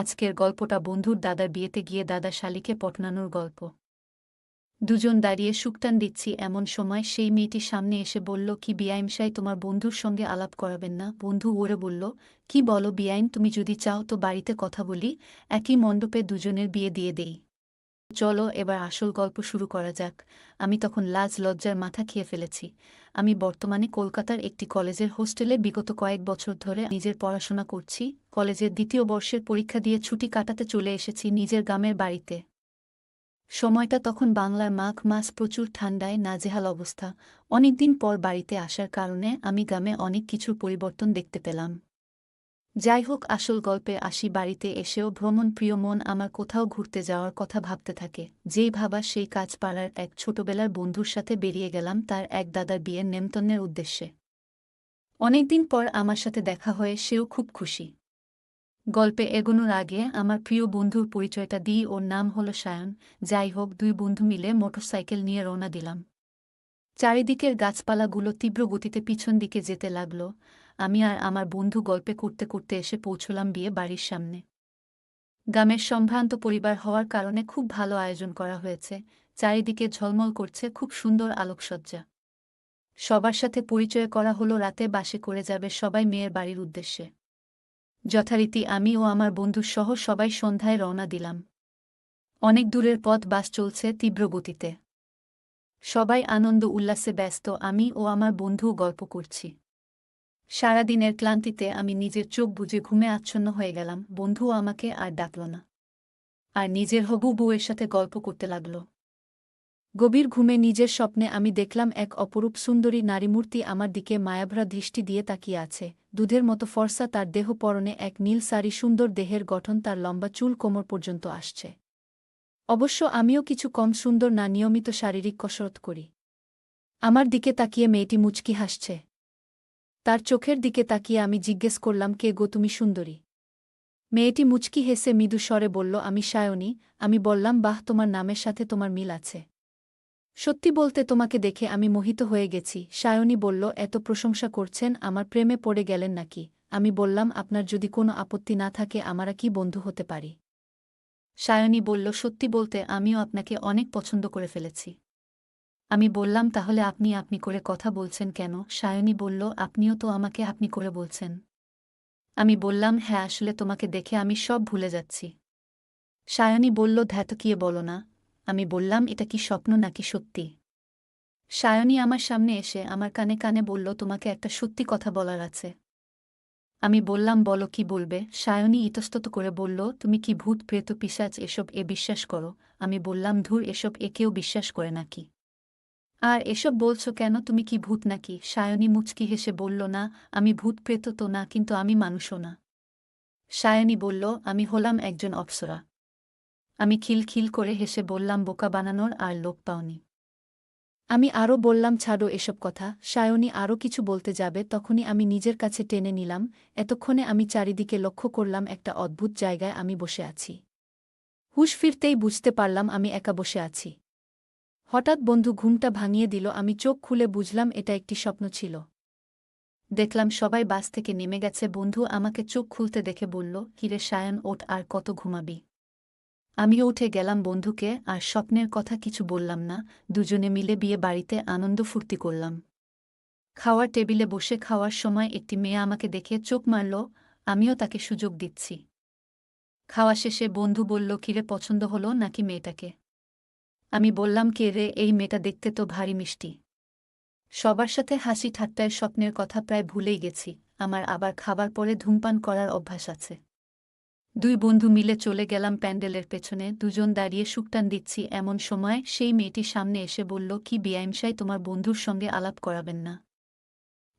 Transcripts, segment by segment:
আজকের গল্পটা বন্ধুর দাদার বিয়েতে গিয়ে দাদা শালিকে পটনানোর গল্প। দুজন দাঁড়িয়ে সুকটান দিচ্ছি এমন সময় সেই মেয়েটি সামনে এসে বলল, কি বিআইমশাই তোমার বন্ধুর সঙ্গে আলাপ করাবেন না? বন্ধু ওরে বলল, কি বলো বিআইন তুমি যদি চাও তো বাড়িতে কথা বলি, একই মণ্ডপে দুজনের বিয়ে দিয়ে দেই। চলো এবার আসল গল্প শুরু করা যাক। আমি তখন লাজ লজ্জার মাথা খেয়ে ফেলেছি। আমি বর্তমানে কলকাতার একটি কলেজের হোস্টেলে বিগত কয়েক বছর ধরে নিজের পড়াশোনা করছি। কলেজের দ্বিতীয় বর্ষের পরীক্ষা দিয়ে ছুটি কাটাতে চলে এসেছি নিজের গ্রামের বাড়িতে। সময়টা তখন বাংলার মাঘ মাস প্রচুর ঠান্ডায় নাজেহাল অবস্থা। অনেকদিন পর বাড়িতে আসার কারণে আমি গ্রামে অনেক কিছুর পরিবর্তন দেখতে পেলাম। যাই হোক আসল গল্পে আসি বাড়িতে এসেও ভ্রমণ প্রিয় মন আমার কোথাও ঘুরতে যাওয়ার কথা ভাবতে থাকে। যেই ভাবা সেই কাজ পাড়ার এক ছোটবেলার বন্ধুর সাথে বেরিয়ে গেলাম তার এক দাদার বিয়ের নেমতন্নের উদ্দেশ্যে। অনেকদিন পর আমার সাথে দেখা হয়ে সেও খুব খুশি। গল্পে এগোনোর আগে আমার প্রিয় বন্ধুর পরিচয়টা দিই, ওর নাম হলো সায়ন। যাই হোক দুই বন্ধু মিলে মোটরসাইকেল নিয়ে রওনা দিলাম। চারিদিকের গাছপালাগুলো তীব্র গতিতে পিছন দিকে যেতে লাগল। আমি আর আমার বন্ধু গল্পে করতে করতে এসে পৌঁছলাম বিয়ে বাড়ির সামনে। গ্রামের সম্ভ্রান্ত পরিবার হওয়ার কারণে খুব ভালো আয়োজন করা হয়েছে, চারিদিকে ঝলমল করছে খুব সুন্দর আলোকসজ্জা। সবার সাথে পরিচয় করা হলো রাতে বাসে করে যাবে সবাই মেয়ের বাড়ির উদ্দেশ্যে। যথারীতি আমি ও আমার বন্ধু সহ সবাই সন্ধ্যায় রওনা দিলাম। অনেক দূরের পথ বাস চলছে তীব্র গতিতে। সবাই আনন্দ উল্লাসে ব্যস্ত, আমি ও আমার বন্ধুও গল্প করছি। সারাদিনের ক্লান্তিতে আমি নিজের চোখ বুঝে ঘুমে আচ্ছন্ন হয়ে গেলাম। বন্ধুও আমাকে আর ডাকল না। আর নিজের হবু বউয়ের সাথে গল্প করতে লাগল। গভীর ঘুমে নিজের স্বপ্নে আমি দেখলাম এক অপরূপ সুন্দরী নারীমূর্তি আমার দিকে মায়াভরা দৃষ্টি দিয়ে তাকিয়ে আছে। দুধের মতো ফর্সা তার দেহ পরনে এক নীল সারি সুন্দর দেহের গঠন তার লম্বা চুল কোমর পর্যন্ত আসছে। অবশ্য আমিও কিছু কম সুন্দর না নিয়মিত শারীরিক কসরত করি। আমার দিকে তাকিয়ে মেয়েটি মুচকি হাসছে। তার চোখের দিকে তাকিয়ে আমি জিজ্ঞেস করলাম, কে গো তুমি সুন্দরী? মেয়েটি মুচকি হেসে মৃদু স্বরে বলল, আমি সায়নী। আমি বললাম, বাহ, তোমার নামের সাথে তোমার মিল আছে। সত্যি বলতে তোমাকে দেখে আমি মোহিত হয়ে গেছি। সায়নী বলল, এত প্রশংসা করছেন, আমার প্রেমে পড়ে গেলেন নাকি? আমি বললাম, আপনার যদি কোনো আপত্তি না থাকে, আমরা কি বন্ধু হতে পারি? সায়নী বলল, সত্যি বলতে, আমিও আপনাকে অনেক পছন্দ করে ফেলেছি। আমি বললাম, তাহলে আপনি আপনি করে কথা বলছেন কেন? সায়নী বলল, আপনিও তো আমাকে আপনি করে বলছেন। আমি বললাম হ্যাঁ আসলে তোমাকে দেখে আমি সব ভুলে যাচ্ছি। সায়নী বলল, ধ্যাত ধ্যাতকিয়ে বলো না? আমি বললাম, এটা কি স্বপ্ন নাকি সত্যি? সায়নী আমার সামনে এসে আমার কানে কানে বলল, তোমাকে একটা সত্যি কথা বলার আছে। আমি বললাম, বলো, কি বলবে? সায়নী ইতস্তত করে বলল, তুমি কি ভূত, প্রেত পিসাচ এসব এ বিশ্বাস করো? আমি বললাম, ধুর, এসব একেও বিশ্বাস করে নাকি? আর এসব বলছো কেন? তুমি কি ভূত নাকি? সায়নী মুচকি হেসে বলল, না, আমি ভূত প্রেত তো না, কিন্তু আমি মানুষও না। সায়নী বলল, আমি হলাম একজন অপ্সরা। আমি খিলখিল করে হেসে বললাম, বোকা বানানোর আর লোক পাওনি। আমি আরও বললাম, ছাড়ো এসব কথা। সায়নী আরও কিছু বলতে যাবে, তখনই আমি নিজের কাছে টেনে নিলাম। এতক্ষণে আমি চারিদিকে লক্ষ্য করলাম, একটা অদ্ভুত জায়গায় আমি বসে আছি। হুশ ফিরতেই বুঝতে পারলাম, আমি একা বসে আছি। হঠাৎ বন্ধু ঘুমটা ভাঙিয়ে দিল, আমি চোখ খুলে বুঝলাম এটা একটি স্বপ্ন ছিল। দেখলাম সবাই বাস থেকে নেমে গেছে, বন্ধু আমাকে চোখ খুলতে দেখে বলল, কিরে সায়ন, ওঠ আর কত ঘুমাবি? আমিও উঠে গেলাম বন্ধুকে, আর স্বপ্নের কথা কিছু বললাম না, দুজনে মিলে বিয়ে বাড়িতে আনন্দ ফুর্তি করলাম। খাওয়ার টেবিলে বসে খাওয়ার সময় একটি মেয়ে আমাকে দেখে চোখ মারল, আমিও তাকে সুযোগ দিচ্ছি। খাওয়া শেষে বন্ধু বলল, কিরে, পছন্দ হলো নাকি মেয়েটাকে? আমি বললাম, কে রে, এই মেয়েটা দেখতে তো ভারী মিষ্টি। সবার সাথে হাসি ঠাট্টায় স্বপ্নের কথা প্রায় ভুলেই গেছি, আমার আবার খাবার পরে ধূমপান করার অভ্যাস আছে। দুই বন্ধু মিলে চলে গেলাম প্যান্ডেলের পেছনে, দুজন দাঁড়িয়ে সুকটান দিচ্ছি, এমন সময় সেই মেয়েটি সামনে এসে বলল, কি বিআইমশাই তোমার বন্ধুর সঙ্গে আলাপ করাবেন না।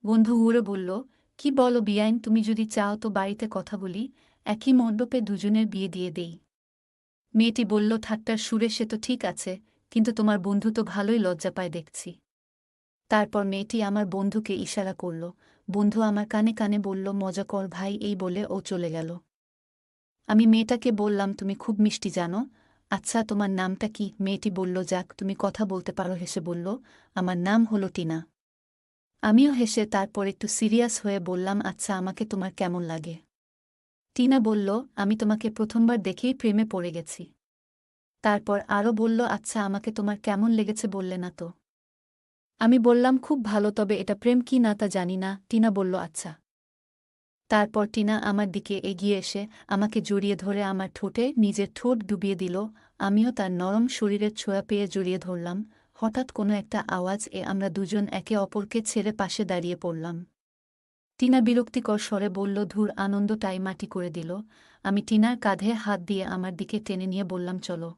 বন্ধু উড়ে বলল, কি বলো বিআইন, তুমি যদি চাও তো বাড়িতে কথা বলি, একই মণ্ডপে দুজনের বিয়ে দিয়ে দেই। মেয়েটি বলল, ঠাট্টার সুরে সে তো ঠিক আছে, কিন্তু তোমার বন্ধু তো ভালোই লজ্জা পায় দেখছি। তারপর মেয়েটি আমার বন্ধুকে ইশারা করল। বন্ধু আমার কানে কানে বলল, মজা কর ভাই, এই বলে ও চলে গেল। আমি মেয়েটাকে বললাম, তুমি খুব মিষ্টি জানো। আচ্ছা তোমার নামটা কি? মেয়েটি বলল, যাক, তুমি কথা বলতে পারো, হেসে বলল, আমার নাম হলো টিনা। আমিও হেসে তারপর একটু সিরিয়াস হয়ে বললাম আচ্ছা আমাকে তোমার কেমন লাগে? টিনা বলল, আমি তোমাকে প্রথমবার দেখেই প্রেমে পড়ে গেছি। তারপর আরও বলল আচ্ছা আমাকে তোমার কেমন লেগেছে বললে না তো? আমি বললাম, খুব ভালো, তবে এটা প্রেম কি না তা জানি না। টিনা বলল আচ্ছা। তারপর টিনা আমার দিকে এগিয়ে এসে আমাকে জড়িয়ে ধরে আমার ঠোঁটে নিজের ঠোঁট ডুবিয়ে দিল। আমিও তার নরম শরীরের ছোঁয়া পেয়ে জড়িয়ে ধরলাম। হঠাৎ কোনো একটা আওয়াজ এ আমরা দুজন একে অপরকে ছেড়ে পাশে দাঁড়িয়ে পড়লাম। টিনা বিরক্তিকর স্বরে বলল, ধুর, আনন্দটাই মাটি করে দিল। আমি টিনার কাঁধে হাত দিয়ে আমার দিকে টেনে নিয়ে বললাম, চলো।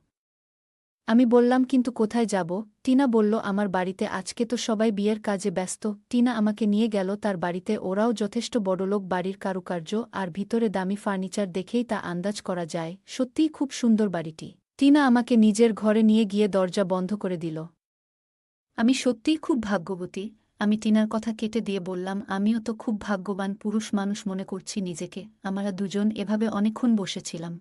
আমি বললাম, কিন্তু কোথায় যাব? টিনা বলল, আমার বাড়িতে আজকে তো সবাই বিয়ের কাজে ব্যস্ত। টিনা আমাকে নিয়ে গেল তার বাড়িতে। ওরাও যথেষ্ট বড়লোক, বাড়ির কারুকার্য আর ভিতরে দামি ফার্নিচার দেখেই তা আন্দাজ করা যায়। সত্যিই খুব সুন্দর বাড়িটি। টিনা আমাকে নিজের ঘরে নিয়ে গিয়ে দরজা বন্ধ করে দিল। আমি সত্যিই খুব ভাগ্যবতী। আমি টিনার কথা কেটে দিয়ে বললাম, আমিও তো খুব ভাগ্যবান পুরুষ মানুষ মনে করছি নিজেকে। আমরা দুজন এভাবে অনেকক্ষণ বসেছিলাম।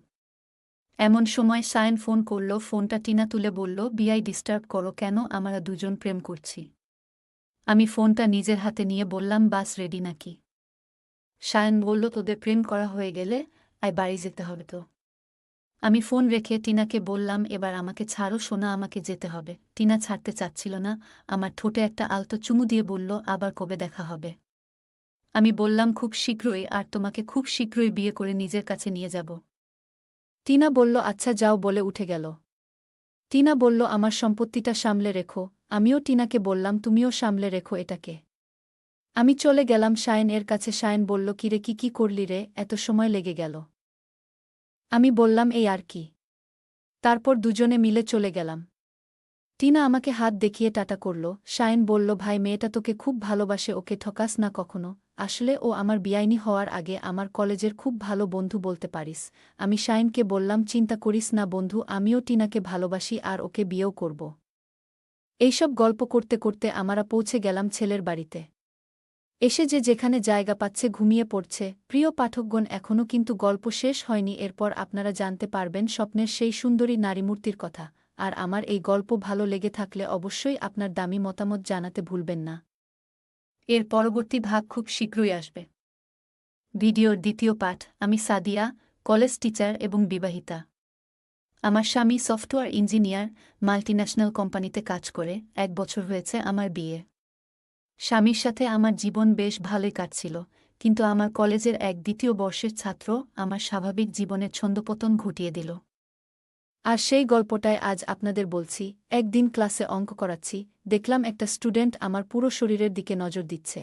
এমন সময় সায়ন ফোন করল, ফোনটা টিনা তুলে বলল বিয়াই ডিস্টার্ব করো কেন? আমরা দুজন প্রেম করছি। আমি ফোনটা নিজের হাতে নিয়ে বললাম, বাস রেডি নাকি? সায়ন বলল, তোদের প্রেম করা হয়ে গেলে আয় বাড়ি যেতে হবে তো। আমি ফোন রেখে টিনাকে বললাম, এবার আমাকে ছাড়ো, সোনা, আমাকে যেতে হবে। টিনা ছাড়তে চাচ্ছিল না। আমার ঠোঁটে একটা আলতো চুমু দিয়ে বলল, আবার কবে দেখা হবে? আমি বললাম, খুব শীঘ্রই, আর তোমাকে খুব শীঘ্রই বিয়ে করে নিজের কাছে নিয়ে যাব। টিনা বলল আচ্ছা যাও, বলে উঠে গেল। টিনা বলল, আমার সম্পত্তিটা সামলে রেখো। আমিও টিনাকে বললাম, তুমিও সামলে রেখো এটাকে। আমি চলে গেলাম শায়ন এর কাছে। শায়ন বলল, কিরে, কি কি করলি রে? এত সময় লেগে গেল। আমি বললাম, এই আর কি। তারপর দুজনে মিলে চলে গেলাম। টিনা আমাকে হাত দেখিয়ে টাটা করল। শায়ন বলল, ভাই, মেয়েটা তোকে খুব ভালোবাসে, ওকে ঠকাস না কখনো। আসলে ও আমার বিয়াইনি হওয়ার আগে আমার কলেজের খুব ভালো বন্ধু বলতে পারিস। আমি শাইনকে বললাম, চিন্তা করিস না বন্ধু, আমিও টিনাকে ভালোবাসি আর ওকে বিয়েও করব। এইসব গল্প করতে করতে আমরা পৌঁছে গেলাম ছেলের বাড়িতে। এসে যে যেখানে জায়গা পাচ্ছে ঘুমিয়ে পড়ছে। প্রিয় পাঠকগণ এখনও কিন্তু গল্প শেষ হয়নি, এরপর আপনারা জানতে পারবেন স্বপ্নের সেই সুন্দরী নারীমূর্তির কথা। আর আমার এই গল্প ভালো লেগে থাকলে অবশ্যই আপনার দামি মতামত জানাতে ভুলবেন না। এর পরবর্তী ভাগ খুব শীঘ্রই আসবে। ভিডিওর দ্বিতীয় পাঠ, আমি সাদিয়া, কলেজ টিচার এবং বিবাহিতা। আমার স্বামী সফটওয়্যার ইঞ্জিনিয়ার, মাল্টিন্যাশনাল কোম্পানিতে কাজ করে, এক বছর হয়েছে আমার বিয়ে। স্বামীর সাথে আমার জীবন বেশ ভালোই কাটছিল, কিন্তু আমার কলেজের এক দ্বিতীয় বর্ষের ছাত্র আমার স্বাভাবিক জীবনের ছন্দপতন ঘটিয়ে দিল। আর সেই গল্পটায় আজ আপনাদের বলছি, একদিন ক্লাসে অঙ্ক করাচ্ছি, দেখলাম একটা স্টুডেন্ট আমার পুরো শরীরের দিকে নজর দিচ্ছে।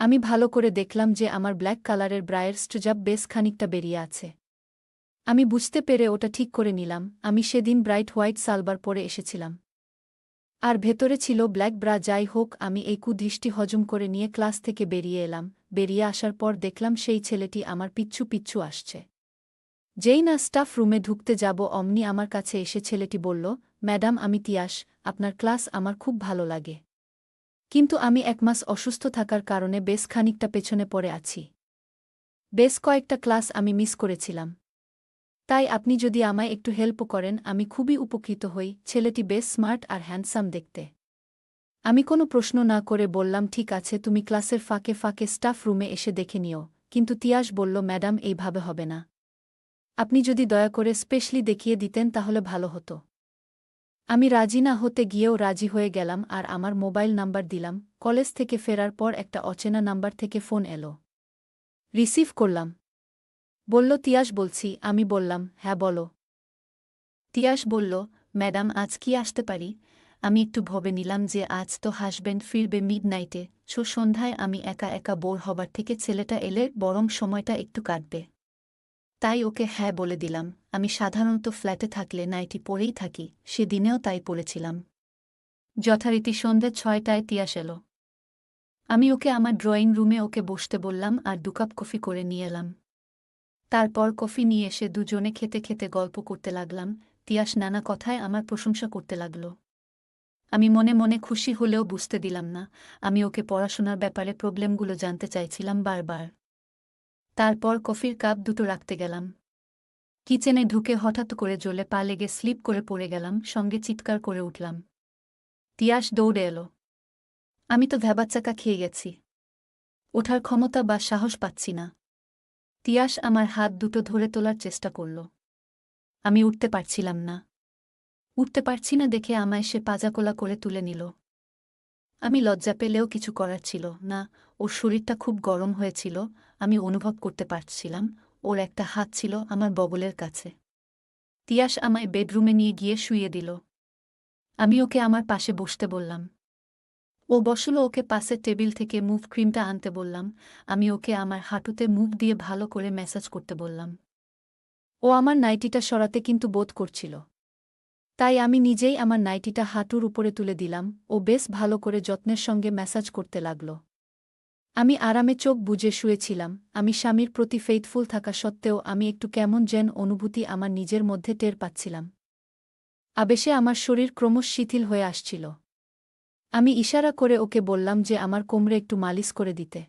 আমি ভালো করে দেখলাম যে আমার ব্ল্যাক কালারের ব্রায়ের স্ট্রজাব বেশ খানিকটা বেরিয়ে আছে। আমি বুঝতে পেরে ওটা ঠিক করে নিলাম, আমি সেদিন ব্রাইট হোয়াইট সালবার পরে এসেছিলাম। আর ভেতরে ছিল ব্ল্যাক ব্রা, যাই হোক, আমি এই কুদৃষ্টি হজম করে নিয়ে ক্লাস থেকে বেরিয়ে এলাম। বেরিয়ে আসার পর দেখলাম সেই ছেলেটি আমার পিচ্ছু পিচ্ছু আসছে। যেই না, স্টাফ রুমে ঢুকতে যাব, অমনি আমার কাছে এসে ছেলেটি বলল, ম্যাডাম, আমি তিয়াস, আপনার ক্লাস আমার খুব ভালো লাগে। কিন্তু আমি এক মাস অসুস্থ থাকার কারণে বেশ খানিকটা পেছনে পড়ে আছি। বেশ কয়েকটা ক্লাস আমি মিস করেছিলাম। তাই আপনি যদি আমায় একটু হেল্প করেন, আমি খুবই উপকৃত হই। ছেলেটি বেশ স্মার্ট আর হ্যান্ডসাম দেখতে। আমি কোনো প্রশ্ন না করে বললাম, ঠিক আছে, তুমি ক্লাসের ফাঁকে ফাঁকে স্টাফ রুমে এসে দেখে নিও। কিন্তু তিয়াস বলল, ম্যাডাম, এইভাবে হবে না। আপনি যদি দয়া করে স্পেশলি দেখিয়ে দিতেন, তাহলে ভালো হতো। আমি রাজি না হতে গিয়েও রাজি হয়ে গেলাম আর আমার মোবাইল নাম্বার দিলাম। কলেজ থেকে ফেরার পর একটা অচেনা নাম্বার থেকে ফোন এলো। রিসিভ করলাম। বলল, তিয়াস বলছি, আমি বললাম হ্যাঁ বলো। তিয়াস বলল, ম্যাডাম, আজ কি আসতে পারি? আমি একটু ভবে নিলাম যে আজ তো হাসবেন্ড ফিরবে মিড নাইটে ছো সন্ধ্যায় আমি একা একা বোর হবার থেকে ছেলেটা এলে বরং সময়টা একটু কাটবে। তাই ওকে হ্যাঁ বলে দিলাম। আমি সাধারণত ফ্ল্যাটে থাকলে নাইটি পরেই থাকি, সেদিনেও তাই পড়েছিলাম যথারীতি সন্ধ্যে ছয়টায় তিয়াস এলো। আমি ওকে আমার ড্রয়িং রুমে ওকে বসতে বললাম আর দু কাপ কফি করে নিয়ে এলাম। তারপর কফি নিয়ে এসে দুজনে খেতে খেতে গল্প করতে লাগলাম। তিয়াস নানা কথায় আমার প্রশংসা করতে লাগল। আমি মনে মনে খুশি হলেও বুঝতে দিলাম না। আমি ওকে পড়াশোনার ব্যাপারে প্রবলেমগুলো জানতে চাইছিলাম বারবার। তারপর কফির কাপ দুটো রাখতে গেলাম। কিচেনে ঢুকে হঠাৎ করে জ্বলে পা লেগে স্লিপ করে পড়ে গেলাম, সঙ্গে চিৎকার করে উঠলাম। তিয়াস দৌড়ে এলো। আমি তো ভ্যাবাচ্চাকা খেয়ে গেছি। ওঠার ক্ষমতা বা সাহস পাচ্ছি না। তিয়াস আমার হাত দুটো ধরে তোলার চেষ্টা করল। আমি উঠতে পারছিলাম না। উঠতে পারছি না দেখে আমায় সে পাজাকোলা করে তুলে নিল। আমি লজ্জা পেলেও কিছু করার ছিল না, ওর শরীরটা খুব গরম হয়েছিল, আমি অনুভব করতে পারছিলাম, ওর একটা হাত ছিল আমার বগলের কাছে। তিয়াস আমায় বেডরুমে নিয়ে গিয়ে শুইয়ে দিল। আমি ওকে আমার পাশে বসতে বললাম ও বসল ওকে পাশে টেবিল থেকে মুভ ক্রিমটা আনতে বললাম। আমি ওকে আমার হাঁটুতে মুভ দিয়ে ভালো করে ম্যাসাজ করতে বললাম। ও আমার নাইটিটা সরাতে কিন্তু বোধ করছিল। তাই আমি নিজেই আমার নাইটিটা হাঁটুর উপরে তুলে দিলাম। ও বেশ ভালো করে যত্নের সঙ্গে ম্যাসাজ করতে লাগল। আমি আরামে চোখ বুজে শুয়েছিলাম। আমি স্বামীর প্রতি ফেইথফুল থাকা সত্ত্বেও আমি একটু কেমন যেন অনুভূতি আমার নিজের মধ্যে টের পাচ্ছিলাম। আবেশে আমার শরীর ক্রমশ শিথিল হয়ে আসছিল। আমি ইশারা করে ওকে বললাম যে আমার কোমরে একটু মালিশ করে দিতে।